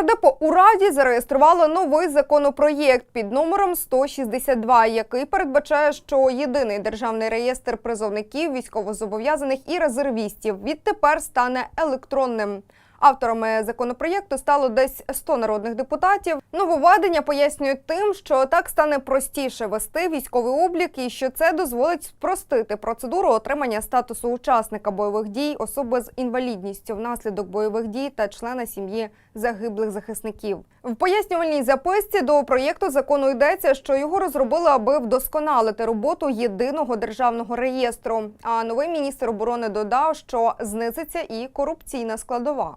Нардепо у Раді зареєстрували новий законопроєкт під номером 162, який передбачає, що єдиний державний реєстр призовників, військовозобов'язаних і резервістів відтепер стане електронним. Авторами законопроєкту стало десь 100 народних депутатів. Нововведення пояснюють тим, що так стане простіше вести військовий облік і що це дозволить спростити процедуру отримання статусу учасника бойових дій, особи з інвалідністю внаслідок бойових дій та члена сім'ї загиблих захисників. В пояснювальній записці до проєкту закону йдеться, що його розробили, аби вдосконалити роботу єдиного державного реєстру. А новий міністр оборони додав, що знизиться і корупційна складова.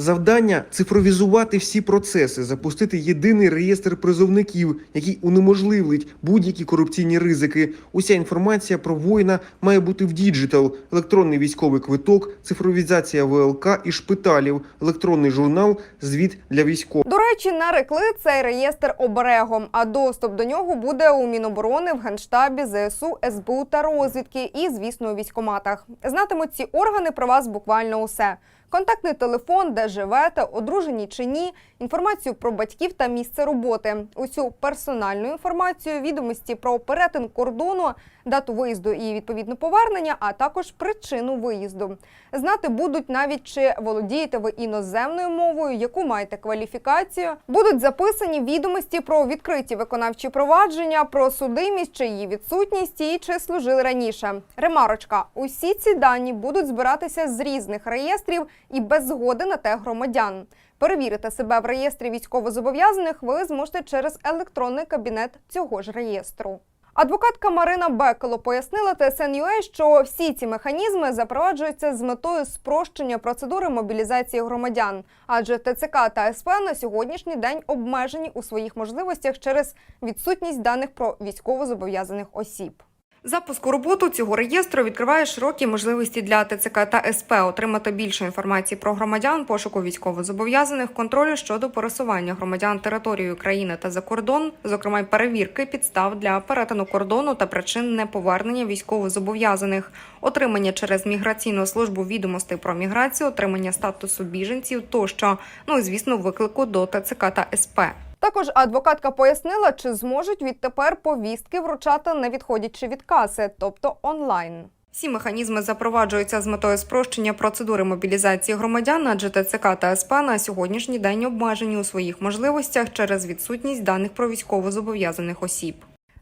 Завдання цифровізувати всі процеси, запустити єдиний реєстр призовників, який унеможливить будь-які корупційні ризики. Уся інформація про воїна має бути в діджитал, електронний військовий квиток, цифровізація ВЛК і шпиталів, електронний журнал, звіт для військових. До речі, нарекли цей реєстр оберегом, а доступ до нього буде у Міноборони, в Генштабі, ЗСУ, СБУ та розвідки і, звісно, у військоматах. Знатимуть ці органи про вас буквально усе. Контактний телефон, де живете, одружені чи ні, інформацію про батьків та місце роботи, усю персональну інформацію, відомості про перетин кордону, дату виїзду і відповідно повернення, а також причину виїзду. Знати будуть навіть чи володієте ви іноземною мовою, яку маєте кваліфікацію. Будуть записані відомості про відкриті виконавчі провадження, про судимість чи її відсутність і чи служили раніше. Ремарочка: усі ці дані будуть збиратися з різних реєстрів і без згоди на те громадян. Перевірити себе в реєстрі військовозобов'язаних ви зможете через електронний кабінет цього ж реєстру. Адвокатка Марина Бекело пояснила ТСНЮА, що всі ці механізми запроваджуються з метою спрощення процедури мобілізації громадян, адже ТЦК та СП на сьогоднішній день обмежені у своїх можливостях через відсутність даних про військовозобов'язаних осіб. Запуск у роботу цього реєстру відкриває широкі можливості для ТЦК та СП отримати більше інформації про громадян, пошуку військовозобов'язаних, контролю щодо пересування громадян територією країни та за кордон, зокрема й перевірки підстав для перетину кордону та причин неповернення військовозобов'язаних, отримання через міграційну службу відомостей про міграцію, отримання статусу біженців тощо. Ну і звісно, виклику до ТЦК та СП. Також адвокатка пояснила, чи зможуть відтепер повістки вручати не відходячи від каси, тобто онлайн. Всі механізми запроваджуються з метою спрощення процедури мобілізації громадян, адже ТЦК та СП на сьогоднішній день обмежені у своїх можливостях через відсутність даних про військовозобов'язаних осіб.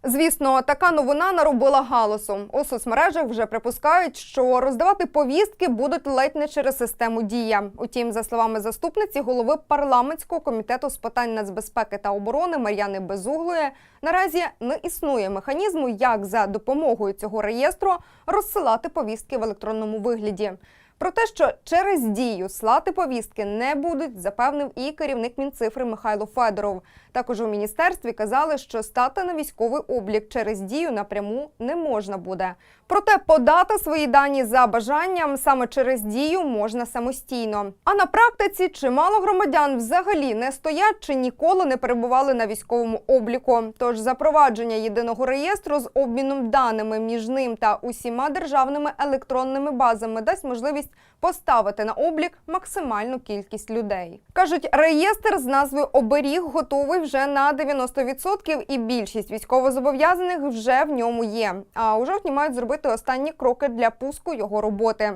Звісно, така новина наробила галасу. У соцмережах вже припускають, що роздавати повістки будуть ледь не через систему дія. Утім, за словами заступниці голови парламентського комітету з питань нацбезпеки та оборони Мар'яни Безуглої, наразі не існує механізму, як за допомогою цього реєстру розсилати повістки в електронному вигляді. Про те, що через дію слати повістки не будуть, запевнив і керівник Мінцифри Михайло Федоров. Також у міністерстві казали, що стати на військовий облік через дію напряму не можна буде. Проте подати свої дані за бажанням саме через дію можна самостійно. А на практиці чимало громадян взагалі не стоять чи ніколи не перебували на військовому обліку. Тож запровадження єдиного реєстру з обміном даними між ним та усіма державними електронними базами дасть можливість поставити на облік максимальну кількість людей. кажуть, реєстр з назвою оберіг готовий вже на 90% і більшість військовозобов'язаних вже в ньому є. А у жовтні мають зробити останні кроки для пуску його роботи.